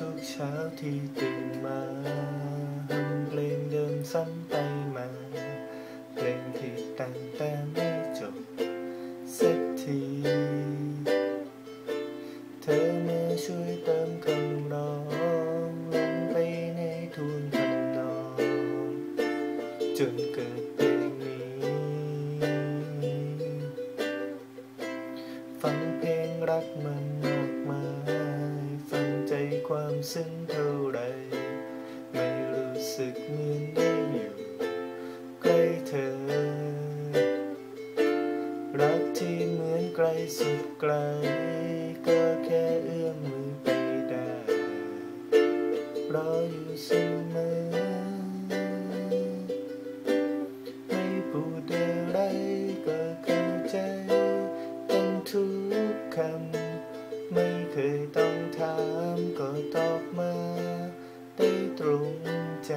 ทุกเช้าที่ตื่นมาทำเพลงเดิมซ้ำไปมา เพลงที่แต่งแต่ไม่จบสักที ซึ้งเท่าไร ไม่รู้สึกเหมือนได้อยู่ ใกล้เธอ รักที่เหมือนไกลสุดไกล ก็แค่เอื้อมมือไปได้รออยู่เสมอ ถามก็ตอบมาได้ตรงใจ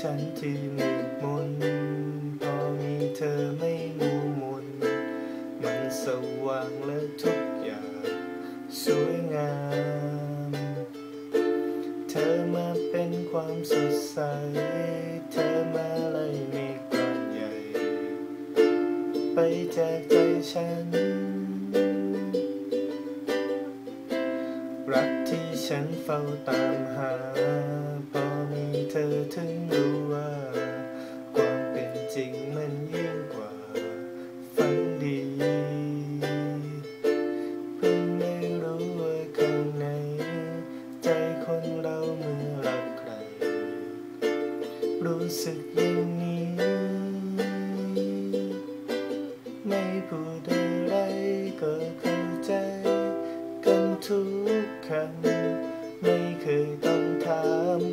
ฉันที่มืดมนพอมีเธอไม่มัวมน มันสว่างและทุกอย่างสวยงาม เธอมาเป็นความสดใส เธอมาไล่เมฆก้อนใหญ่ ไปจากใจฉัน รักที่ฉันเฝ้าตามหา พอมีเธอถึงรู้ว่า ความเป็นจริงมันยิ่งกว่า ฝันดี เพิ่งได้รู้ว่าข้างใน ใจคนเราเมื่อรักใคร รู้สึกอย่ง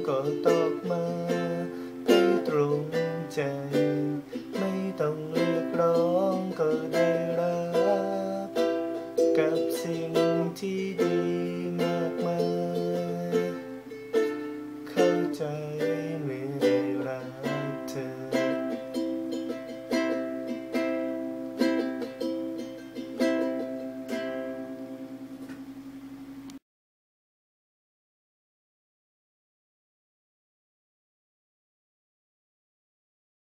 ก็ตอบมาให้ตรงใจ ไม่ต้องเรียกร้องก็ได้รับ กับสิ่งที่ดีมากมายเข้าใจ